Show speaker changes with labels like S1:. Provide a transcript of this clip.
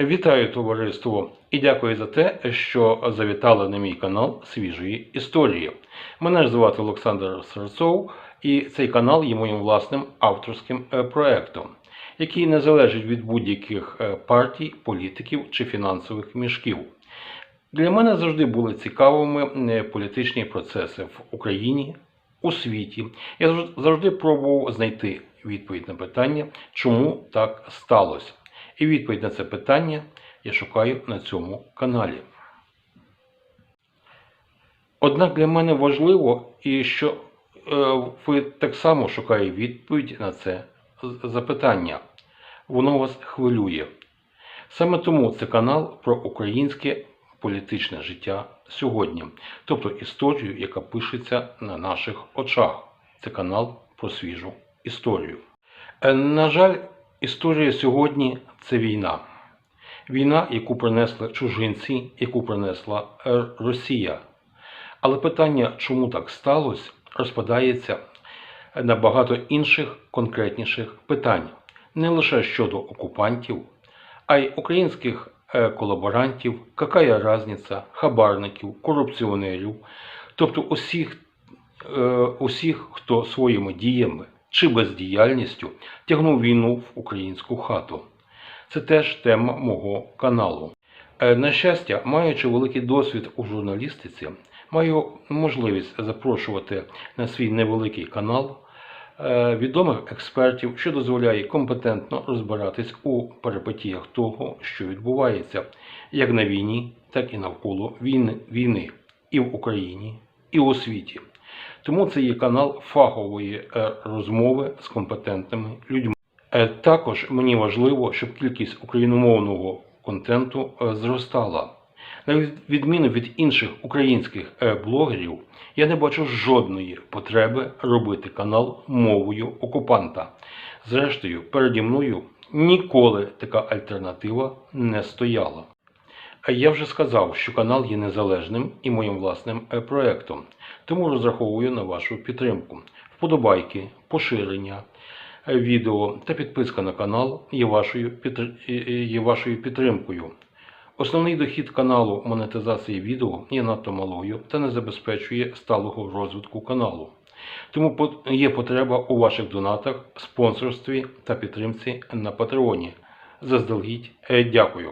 S1: Вітаю товариство і дякую за те, що завітали на мій канал свіжої історії. Мене ж звати Олександр Серцов, і цей канал є моїм власним авторським е, проектом, який не залежить від будь-яких е, партій, політиків чи фінансових мішків. Для мене завжди були цікавими е, політичні процеси в Україні, у світі. Я завжди пробував знайти відповідь на питання, чому так сталося. І відповідь на це питання я шукаю на цьому каналі. Однак для мене важливо, і що е, ви так само шукаєте відповідь на це запитання. Воно вас хвилює. Саме тому це канал про українське політичне життя сьогодні, тобто історію, яка пишеться на наших очах. Це канал про свіжу історію. Е, На жаль, історія сьогодні це війна. Війна, яку принесли чужинці, яку принесла е, Росія. Але питання, чому так сталося, розпадається на багато інших конкретніших питань, не лише щодо окупантів, а й українських е, колаборантів, какая різниця, хабарників, корупціонерів, тобто усіх, е, усіх, хто своїми діями чи бездіяльністю тягнув війну в українську хату. Це теж тема мого каналу. Е, На щастя, маючи великий досвід у журналістиці, маю можливість запрошувати на свій невеликий канал е, відомих експертів, що дозволяє компетентно розбиратись у перипетіях того, що відбувається, як на війні, так і навколо війни, війни і в Україні, і у світі. Тому це є канал фахової е, розмови з компетентними людьми. Е, Також мені важливо, щоб кількість україномовного контенту е, зростала. На відміну від інших українських блогерів, я не бачу жодної потреби робити канал мовою окупанта. Зрештою, переді мною ніколи така альтернатива не стояла. Я вже сказав, що канал є незалежним і моїм власним проектом, тому розраховую на вашу підтримку. Вподобайки, поширення е, відео та підписка на канал є вашою, підтр- є вашою підтримкою. Основний дохід каналу монетизації відео є надто малою та не забезпечує сталого розвитку каналу. Тому є потреба у ваших донатах, спонсорстві та підтримці на Патреоні. Заздалегідь е, дякую.